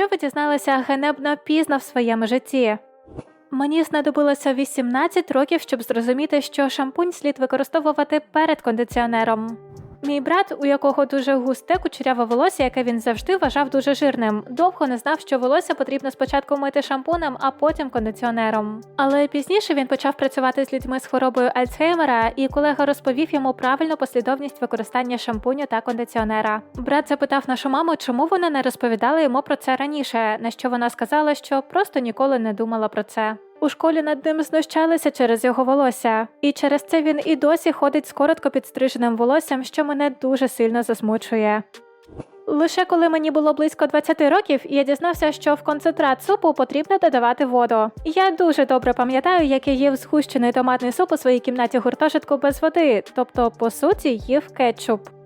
що ви дізналися генебно пізно в своєму житті? Мені знадобилося 18 років, щоб зрозуміти, що шампунь слід використовувати перед кондиціонером. Мій брат, у якого дуже густе кучеряве волосся, яке він завжди вважав дуже жирним, довго не знав, що волосся потрібно спочатку мити шампунем, а потім кондиціонером. Але пізніше він почав працювати з людьми з хворобою Альцгеймера, і колега розповів йому правильну послідовність використання шампуню та кондиціонера. Брат запитав нашу маму, чому вона не розповідала йому про це раніше, на що вона сказала, що просто ніколи не думала про це. У школі над ним знущалися через його волосся, і через це він і досі ходить з коротко підстриженим волоссям, що мене дуже сильно засмучує. Лише коли мені було близько 20 років, я дізнався, що в концентрат супу потрібно додавати воду. Я дуже добре пам'ятаю, як я їв згущений томатний суп у своїй кімнаті гуртожитку без води, тобто, по суті, їв кетчуп.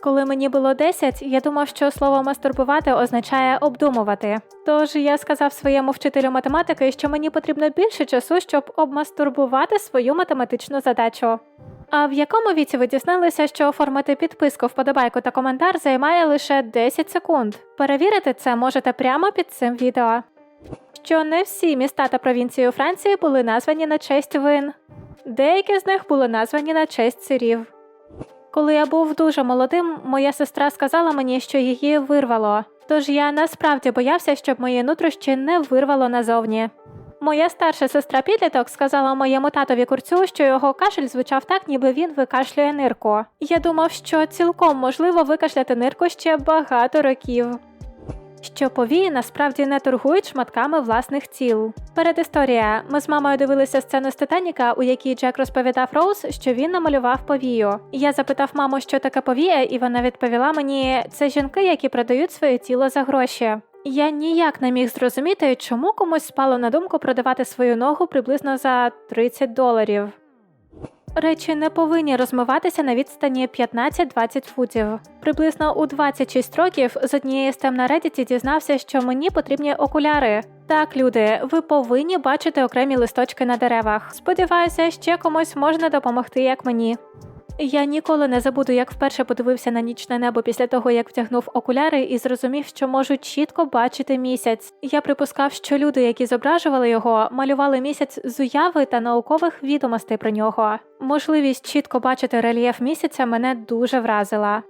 Коли мені було 10, я думав, що слово мастурбувати означає обдумувати. Тож я сказав своєму вчителю математики, що мені потрібно більше часу, щоб обмастурбувати свою математичну задачу. А в якому віці ви дізналися, що оформити підписку, вподобайку та коментар займає лише 10 секунд? Перевірити це можете прямо під цим відео. Що не всі міста та провінції у Франції були названі на честь вин. Деякі з них були названі на честь сирів. Коли я був дуже молодим, моя сестра сказала мені, що її вирвало. Тож я насправді боявся, щоб мої нутрощі не вирвало назовні. Моя старша сестра підліток сказала моєму татові курцю, що його кашель звучав так, ніби він викашлює нирку. Я думав, що цілком можливо викашляти нирку ще багато років. Що повії насправді не торгують шматками власних тіл. Передісторія. Ми з мамою дивилися сцену з Титаніка, у якій Джек розповідав Роуз, що він намалював повію. Я запитав маму, що таке повія, і вона відповіла мені: це жінки, які продають своє тіло за гроші. Я ніяк не міг зрозуміти, чому комусь спало на думку продавати свою ногу приблизно за 30 доларів. Речі не повинні розмиватися на відстані 15-20 футів. Приблизно у 26 років з однієї з на Reddit дізнався, що мені потрібні окуляри. Так, люди, ви повинні бачити окремі листочки на деревах. Сподіваюся, ще комусь можна допомогти, як мені. Я ніколи не забуду, як вперше подивився на нічне небо після того, як втягнув окуляри і зрозумів, що можу чітко бачити місяць. Я припускав, що люди, які зображували його, малювали місяць з уяви та наукових відомостей про нього. Можливість чітко бачити рельєф місяця мене дуже вразила.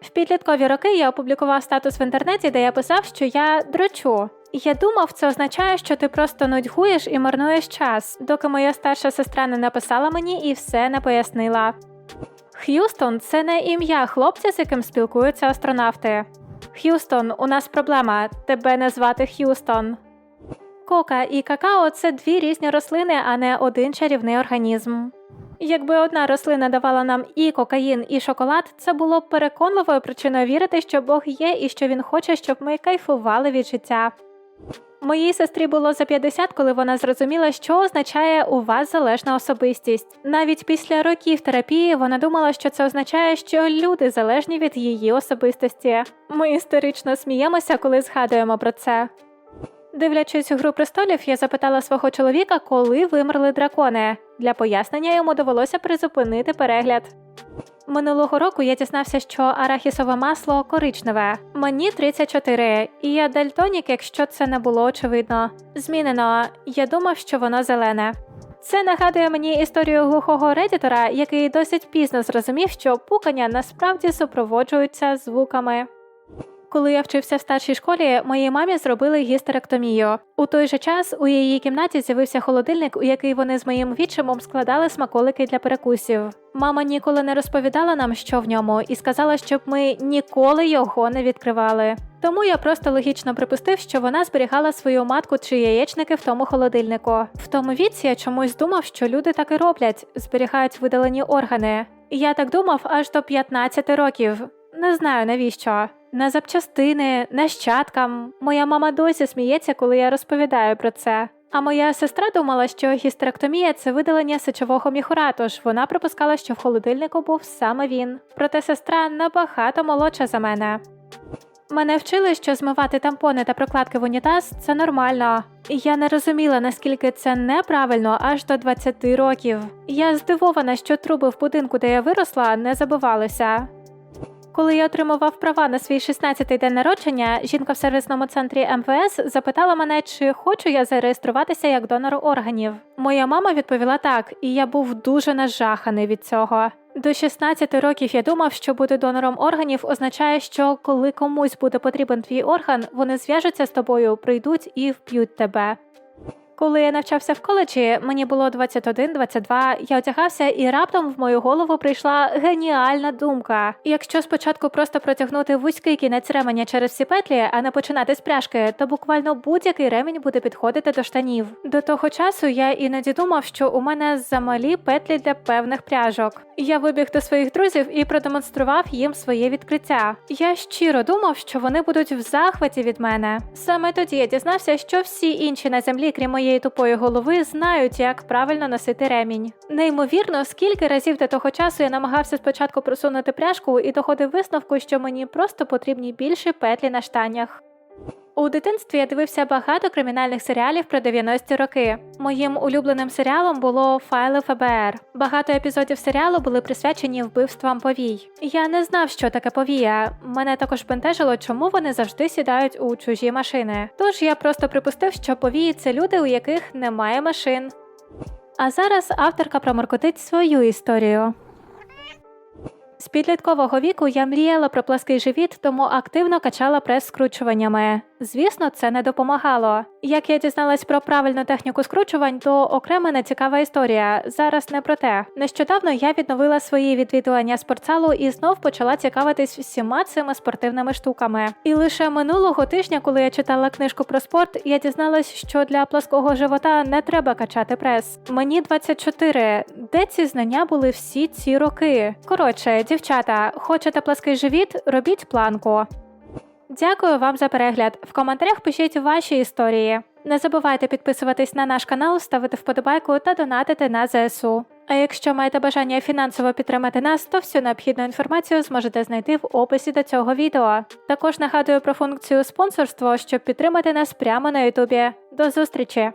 В підліткові роки я опублікував статус в інтернеті, де я писав, що я дрочу. Я думав, це означає, що ти просто нудьгуєш і марнуєш час, доки моя старша сестра не написала мені і все не пояснила. Х'юстон це не ім'я хлопця, з яким спілкуються астронавти. Х'юстон, у нас проблема. Тебе не звати Х'юстон. Кока і какао це дві різні рослини, а не один чарівний організм. Якби одна рослина давала нам і кокаїн, і шоколад, це було б переконливою причиною вірити, що Бог є і що він хоче, щоб ми кайфували від життя. Моїй сестрі було за 50, коли вона зрозуміла, що означає у вас залежна особистість. Навіть після років терапії вона думала, що це означає, що люди залежні від її особистості. Ми істерично сміємося, коли згадуємо про це. Дивлячись гру престолів, я запитала свого чоловіка, коли вимерли дракони. Для пояснення йому довелося призупинити перегляд. Минулого року я дізнався, що арахісове масло коричневе. Мені 34, і я дальтонік, якщо це не було очевидно. Змінено. Я думав, що воно зелене. Це нагадує мені історію глухого редітора, який досить пізно зрозумів, що пукання насправді супроводжуються звуками. Коли я вчився в старшій школі, моїй мамі зробили гістеректомію. У той же час у її кімнаті з'явився холодильник, у який вони з моїм відчимом складали смаколики для перекусів. Мама ніколи не розповідала нам, що в ньому, і сказала, щоб ми ніколи його не відкривали. Тому я просто логічно припустив, що вона зберігала свою матку чи яєчники в тому холодильнику. В тому віці я чомусь думав, що люди так і роблять, зберігають видалені органи. Я так думав аж до 15 років. Не знаю навіщо. На запчастини, нащадкам. Моя мама досі сміється, коли я розповідаю про це. А моя сестра думала, що гістеректомія це видалення сечового міхура, тож вона припускала, що в холодильнику був саме він. Проте сестра набагато молодша за мене. Мене вчили, що змивати тампони та прокладки в унітаз це нормально. Я не розуміла, наскільки це неправильно аж до 20 років. Я здивована, що труби в будинку, де я виросла, не забивалися. Коли я отримував права на свій 16-й день народження, жінка в сервісному центрі МВС запитала мене, чи хочу я зареєструватися як донор органів. Моя мама відповіла так, і я був дуже нажаханий від цього. До 16 років я думав, що бути донором органів означає, що коли комусь буде потрібен твій орган, вони зв'яжуться з тобою, прийдуть і вб'ють тебе. Коли я навчався в коледжі, мені було 21-22, я одягався, і раптом в мою голову прийшла геніальна думка. Якщо спочатку просто протягнути вузький кінець ременя через всі петлі, а не починати з пряжки, то буквально будь-який ремінь буде підходити до штанів. До того часу я іноді думав, що у мене замалі петлі для певних пряжок. Я вибіг до своїх друзів і продемонстрував їм своє відкриття. Я щиро думав, що вони будуть в захваті від мене. Саме тоді я дізнався, що всі інші на землі, крім моєї тупої голови, знають, як правильно носити ремінь. Неймовірно, скільки разів до того часу я намагався спочатку просунути пряжку і доходив висновку, що мені просто потрібні більше петлі на штанях. У дитинстві я дивився багато кримінальних серіалів про 90-ті роки. Моїм улюбленим серіалом було Файли ФБР. Багато епізодів серіалу були присвячені вбивствам повій. Я не знав, що таке повія. Мене також бентежило, чому вони завжди сідають у чужі машини. Тож я просто припустив, що повії це люди, у яких немає машин. А зараз авторка проморкотить свою історію. З підліткового віку я мріяла про плаский живіт, тому активно качала прес скручуваннями. Звісно, це не допомагало. Як я дізналась про правильну техніку скручувань, то окрема нецікава історія. Зараз не про те. Нещодавно я відновила свої відвідування спортзалу і знов почала цікавитись всіма цими спортивними штуками. І лише минулого тижня, коли я читала книжку про спорт, я дізналась, що для плаского живота не треба качати прес. Мені 24. Де ці знання були всі ці роки? Коротше, дівчата, хочете плаский живіт? Робіть планку. Дякую вам за перегляд. В коментарях пишіть ваші історії. Не забувайте підписуватись на наш канал, ставити вподобайку та донатити на ЗСУ. А якщо маєте бажання фінансово підтримати нас, то всю необхідну інформацію зможете знайти в описі до цього відео. Також нагадую про функцію спонсорство, щоб підтримати нас прямо на Ютубі. До зустрічі!